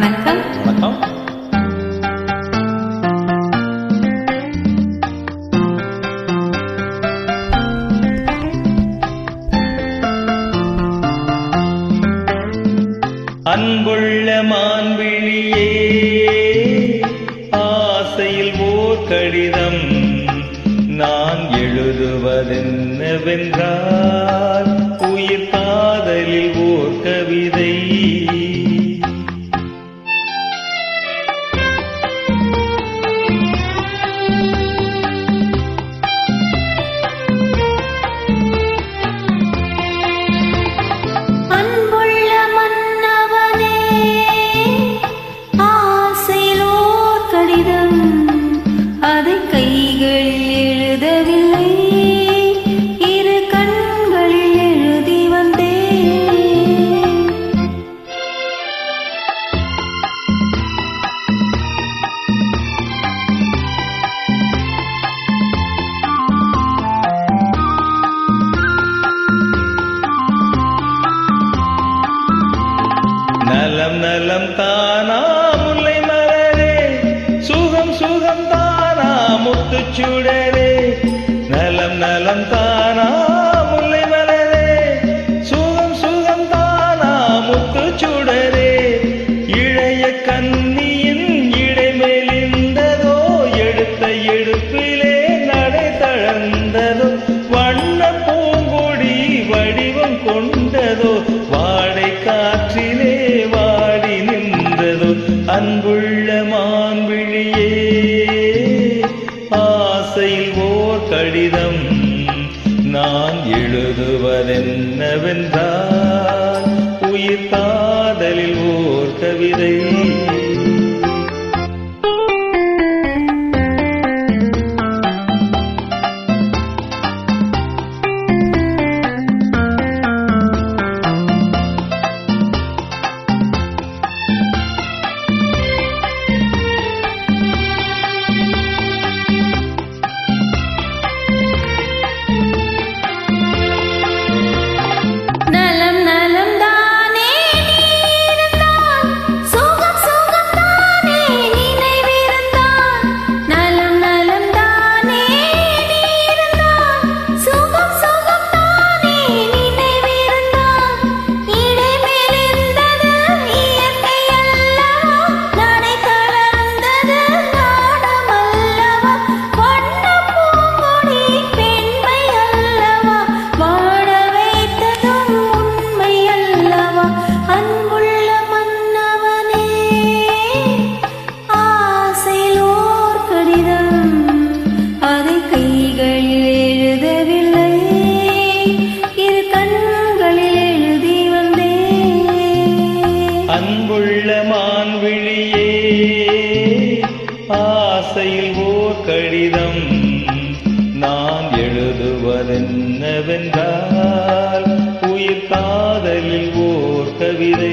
வணக்கம். வணக்கம். அன்புள்ள மான்விழியே ஆசையில் ஓர் கடிதம் நான் எழுதுவதென்னவென்றார் தானா முல்லை மலரே. சுகம் சுகம் தானா முத்துச்சுடரே நலம் நலம் தானா என்பதென்னவென்றால் உயிர் காதலில் ஓர் கவிதை. அன்புள்ள மான்விழியே ஆசையில் ஓர் கடிதம் நான் எழுதுவதென்னவென்றால் உயிர் காதலில் ஓர் கவிதை